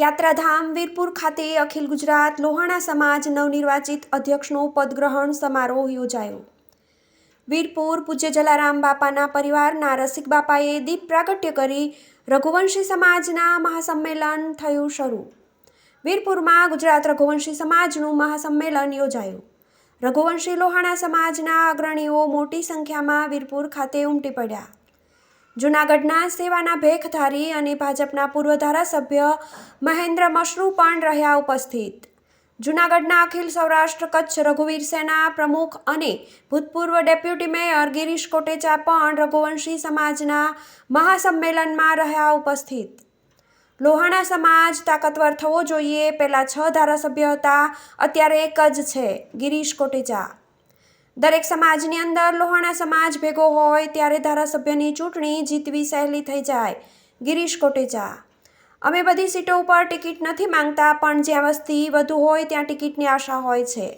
યાત્રાધામ વીરપુર ખાતે અખિલ ગુજરાત લોહાણા સમાજ નવનિર્વાચિત અધ્યક્ષનો પદગ્રહણ સમારોહ યોજાયો. વીરપુર પૂજ્ય જલારામ બાપાના પરિવારના રસિક બાપાએ દીપ પ્રાગટ્ય કરી રઘુવંશી સમાજના મહાસંમેલન થયું શરૂ. વીરપુરમાં ગુજરાત રઘુવંશી સમાજનું મહાસંમેલન યોજાયું. રઘુવંશી લોહાણા સમાજના અગ્રણીઓ મોટી સંખ્યામાં વીરપુર ખાતે ઉમટી પડ્યા. જૂનાગઢના સેવાના ભેખધારી અને ભાજપના પૂર્વ ધારાસભ્ય મહેન્દ્ર મશરૂ પણ રહ્યા ઉપસ્થિત. જૂનાગઢના અખિલ સૌરાષ્ટ્ર કચ્છ રઘુવીર સેના પ્રમુખ અને ભૂતપૂર્વ ડેપ્યુટી મેયર ગિરીશ કોટેચા પણ રઘુવંશી સમાજના મહાસંમેલનમાં રહ્યા ઉપસ્થિત. લોહાણા સમાજ તાકતવર થવો જોઈએ, પહેલાં છ ધારાસભ્ય હતા, અત્યારે એક જ છે ગિરીશ કોટેચા. દરેક સમાજની અંદર લોહાણા સમાજ ભેગો હોય ત્યારે ધારાસભ્યની ચૂંટણી જીતવી સહેલી થઈ જાય. ગિરીશ કોટેચા અમે બધી સીટો ઉપર ટિકિટ નથી માંગતા, પણ જ્યાં વસ્તી વધુ હોય ત્યાં ટિકિટની આશા હોય છે.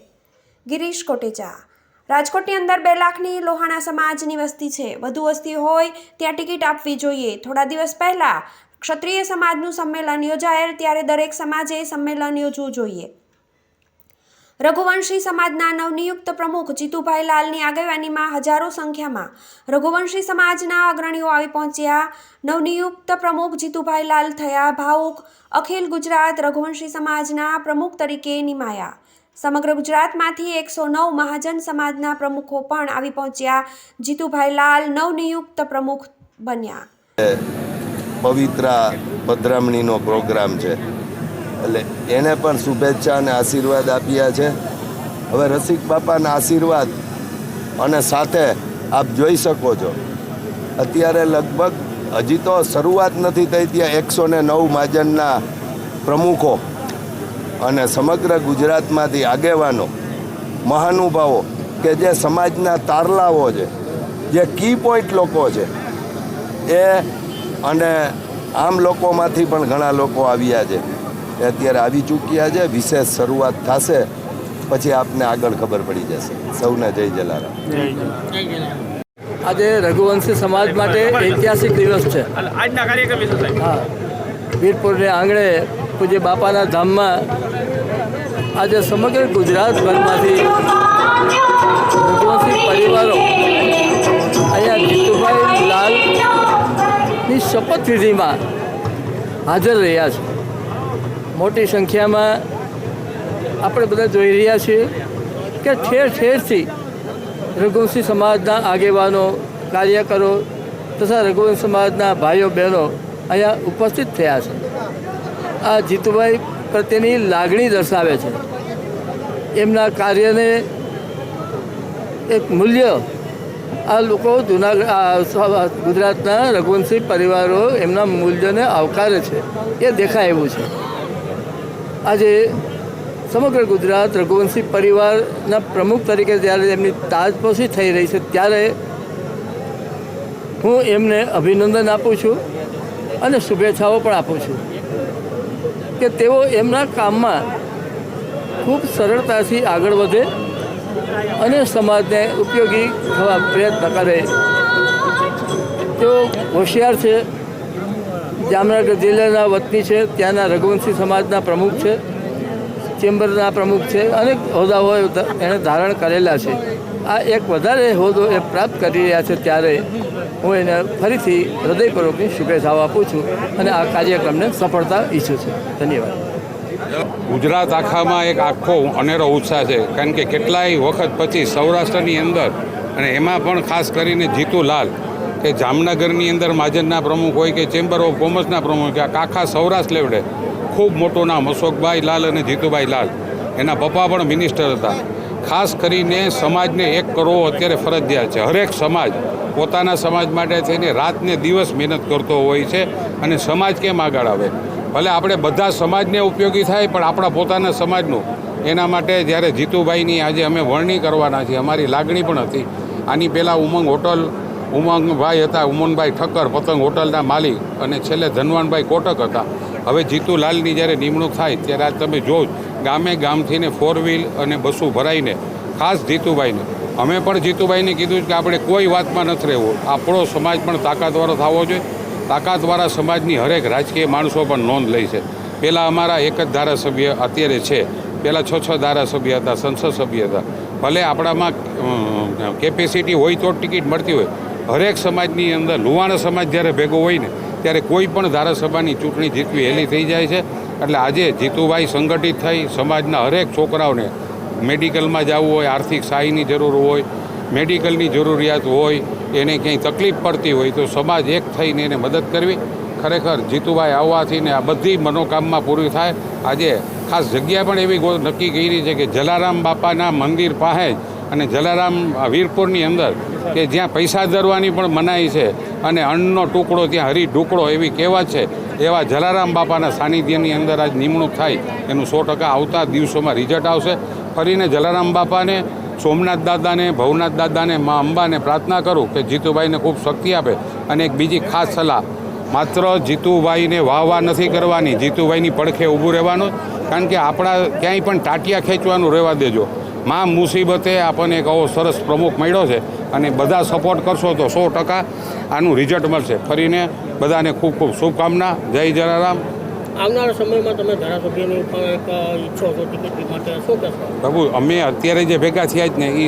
ગિરીશ કોટેચા રાજકોટની અંદર બે લાખની લોહાણા સમાજની વસ્તી છે. વધુ વસ્તી હોય ત્યાં ટિકિટ આપવી જોઈએ. થોડા દિવસ પહેલાં ક્ષત્રિય સમાજનું સંમેલન યોજાયેલ, ત્યારે દરેક સમાજે સંમેલન યોજવું જોઈએ. રઘુવંશી સમાજના નવનિયુક્ત પ્રમુખ જીતુભાઈ લાલની આગેવાનીમાં હજારો સંખ્યામાં રઘુવંશી સમાજના અગ્રણીઓ આવી પહોંચ્યા. નવનિયુક્ત પ્રમુખ જીતુભાઈ લાલ થયા ભાવુક અખિલ ગુજરાત રઘુવંશી સમાજના પ્રમુખ તરીકે નિમાયા. સમગ્ર ગુજરાતમાંથી એકસો નવ મહાજન સમાજના પ્રમુખો પણ આવી પહોંચ્યા. જીતુભાઈ લાલ નવનિયુક્ત પ્રમુખ બન્યા. પવિત્રા પધરામણીનો પ્રોગ્રામ છે. એટલે એને પણ શુભેચ્છા અને આશીર્વાદ આપ્યા છે. હવે રસિક બાપાના આશીર્વાદ અને સાથે આપ જોઈ શકો છો. અત્યારે લગભગ હજી તો શરૂઆત નથી થઈ ત્યાં એકસો ને નવ મહાજનના પ્રમુખો અને સમગ્ર ગુજરાતમાંથી આગેવાનો, મહાનુભાવો કે જે સમાજના તારલાઓ છે, જે કી પોઈન્ટ લોકો છે, એ અને આમ લોકોમાંથી પણ ઘણા લોકો આવ્યા છે. એ અત્યારે આવી ચૂક્યા છે. વિશેષ શરૂઆત થશે પછી આપને આગળ ખબર પડી જશે. સૌને જય જલારામ. આજે રઘુવંશી સમાજ માટે ઐતિહાસિક દિવસ છે. હા. વીરપુરને આંગણે પૂજ્ય બાપાના ધામમાં આજે સમગ્ર ગુજરાતભરમાંથી રઘુવંશી પરિવારો અહીંયા જીતુભાઈ લાલની શપથવિધિમાં હાજર રહ્યા છે. મોટી સંખ્યામાં આપણે બધા જોઈ રહ્યા છીએ કે ઠેર ઠેરથી રઘુવંશી સમાજના આગેવાનો, કાર્યકરો તથા રઘુવંશ સમાજના ભાઈઓ, બહેનો અહીંયા ઉપસ્થિત થયા છે. આ જીતુભાઈ પ્રત્યેની લાગણી દર્શાવે છે. એમના કાર્યને એક મૂલ્ય આ લોકો જૂનાગઢ ગુજરાતના રઘુવંશી પરિવારો એમના મૂલ્યને આવકારે છે. એ દેખાય એવું છે. આજે સમગ્ર ગુજરાત રઘુવંશી પરિવારના પ્રમુખ તરીકે જ્યારે એમની તાજપોશી થઈ રહી છે, ત્યારે હું એમને અભિનંદન આપું છું અને શુભેચ્છાઓ પણ આપું છું કે તેઓ એમના કામમાં ખૂબ સરળતાથી આગળ વધે અને સમાજને ઉપયોગી થવા પ્રયત્ન કરે. તેઓ હોશિયાર છે. જામનગર જિલ્લાના વતની છે, ત્યાંના રઘુવંશી સમાજના પ્રમુખ છે, ચેમ્બરના પ્રમુખ છે, અનેક હોદ્દાઓ એણે ધારણ કરેલા છે. આ એક વધારે હોદ્દો એ પ્રાપ્ત કરી રહ્યા છે ત્યારે હું એને ફરીથી હૃદયપૂર્વકની શુભેચ્છાઓ આપું છું અને આ કાર્યક્રમને સફળતા ઈચ્છું છું. ધન્યવાદ. ગુજરાત આખામાં એક આખો અનેરો ઉત્સાહ છે, કારણ કે કેટલાય વખત પછી સૌરાષ્ટ્રની અંદર અને એમાં પણ ખાસ કરીને જીતુલાલ કે જામનગરની અંદર માજનના પ્રમુખ હોય કે ચેમ્બર ઓફ કોમર્સના પ્રમુખ કે આખા સૌરાષ્ટ્ર લેવડે, ખૂબ મોટું નામ, અશોકભાઈ લાલ અને જીતુભાઈ લાલ. એના પપ્પા પણ મિનિસ્ટર હતા. ખાસ કરીને સમાજને એક કરવો અત્યારે ફરજિયાત છે. હરેક સમાજ પોતાના સમાજ માટે થઈને રાતને દિવસ મહેનત કરતો હોય છે અને સમાજ કેમ આગળ આવે? ભલે આપણે બધા સમાજને ઉપયોગી થાય, પણ આપણા પોતાના સમાજનું. એના માટે જ્યારે જીતુભાઈની આજે અમે વરણી કરવાના છીએ, અમારી લાગણી પણ હતી. આની પહેલાં ઉમંગ હોટલ ઉમંગભાઈ હતા, ઉમંગભાઈ ઠક્કર, પતંગ હોટલના માલિક અને છેલ્લે ધનવાનભાઈ કોટક હતા. હવે જીતુલાલની જ્યારે નિમણૂક થાય ત્યારે આજ તમે જો, ગામે ગામથીને ફોર વ્હીલ અને બસો ભરાઈને, ખાસ જીતુભાઈને. અમે પણ જીતુભાઈને કીધું કે આપણે કોઈ વાતમાં નથી રહેવું. આપણો સમાજ પણ તાકાતવાળો થવો જોઈએ. તાકાતવાળા સમાજની હરેક રાજકીય માણસો પણ નોંધ લે છે. પહેલાં અમારા એક જ ધારાસભ્ય અત્યારે છે. પહેલાં છ છ ધારાસભ્ય હતા, સંસદ સભ્ય હતા. ભલે આપણામાં કેપેસિટી હોય તો ટિકિટ મળતી હોય. હરેક સમાજની અંદર, લુવાણા સમાજ જ્યારે ભેગો હોય ને, ત્યારે કોઈ પણ ધારાસભાની ચૂંટણી જીતવી હેલી થઈ જાય છે. એટલે આજે જીતુભાઈ સંગઠિત થઈ, સમાજના હરેક છોકરાઓને મેડિકલમાં જવું હોય, આર્થિક સહાયની જરૂર હોય, મેડિકલની જરૂરિયાત હોય, એને ક્યાંય તકલીફ પડતી હોય તો સમાજ એક થઈને એને મદદ કરવી. ખરેખર જીતુભાઈ આવવાથી ને આ બધી મનોકામના પૂરી થાય. આજે ખાસ જગ્યા પણ એવી નક્કી કરી છે કે જલારામ બાપાના મંદિર પાસે જ અને જલારામ વીરપુરની અંદર કે જ્યાં પૈસા ધરવાની પણ મનાઈ છે અને અન્નનો ટુકડો ત્યાં હરી ઢુકડો એવી કહેવત છે, એવા જલારામ બાપાના સાનિધ્યની અંદર આજ નિમણૂક થાય એનું સો ટકા આવતા દિવસોમાં રિઝલ્ટ આવશે. ફરીને જલારામ બાપાને, સોમનાથ દાદાને, ભવનાથ દાદાને, મા અંબાને પ્રાર્થના કરું કે જીતુભાઈને ખૂબ શક્તિ આપે અને એક બીજી ખાસ સલાહ, માત્ર જીતુભાઈને વાહ વાહ નથી કરવાની, જીતુભાઈની પડખે ઊભું રહેવાનું, કારણ કે આપણા ક્યાંય પણ ટાટિયા ખેંચવાનું રહેવા દેજો. માં મુસીબતે આપણને એક આવો સરસ પ્રમુખ મળ્યો છે અને બધા સપોર્ટ કરશો તો સો ટકા આનું રિઝલ્ટ મળશે. ફરીને બધાને ખૂબ ખૂબ શુભકામના. જય જલારામ. આવનારા સમયમાં તમે ધારાસભ્યની પણ એક ઈચ્છો છો ટિકિટ માટે શું કહેશો? બાબુ અમે અત્યારે જે ભેગા થયા જ ને એ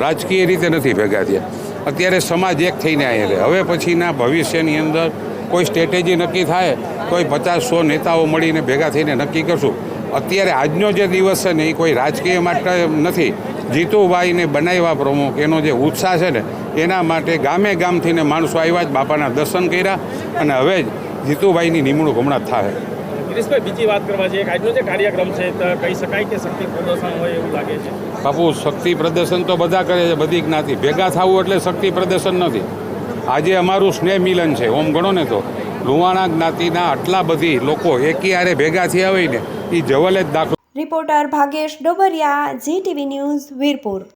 રાજકીય રીતે નથી ભેગા થયા. અત્યારે સમાજ એક થઈને આવ્યા છે. હવે પછીના ભવિષ્યની અંદર કોઈ સ્ટ્રેટેજી નક્કી થાય કોઈ પચાસ સો નેતાઓ મળીને ભેગા થઈને નક્કી કરશું. અત્યારે આજનો જે દિવસ છે ને એ કોઈ રાજકીય માટે નથી. જીતુભાઈને બનાવ્યા પ્રમુખ એનો જે ઉત્સાહ છે ને એના માટે ગામે ગામથી ને માણસો આવ્યા જ બાપાના દર્શન કર્યા અને હવે જ જીતુભાઈની નિમણૂક હમણાં થાય. ગિરીશભાઈ બીજી વાત કરવા જઈએ આજનો જે કાર્યક્રમ છે કહી શકાય કે શક્તિ પ્રદર્શન હોય એવું લાગે છે? બાપુ શક્તિ પ્રદર્શન તો બધા કરે છે બધી જ્ઞાતિ. ભેગા થવું એટલે શક્તિ પ્રદર્શન નથી. આજે અમારું સ્નેહ મિલન છે ઓમ ગણો ને તો. લુવાણા જ્ઞાતિના આટલા બધી લોકો એકી ભેગા થયા હોય ને એ જવલે જ દાખલો. Reporter Bhagesh Dobariya G TV news Virpur.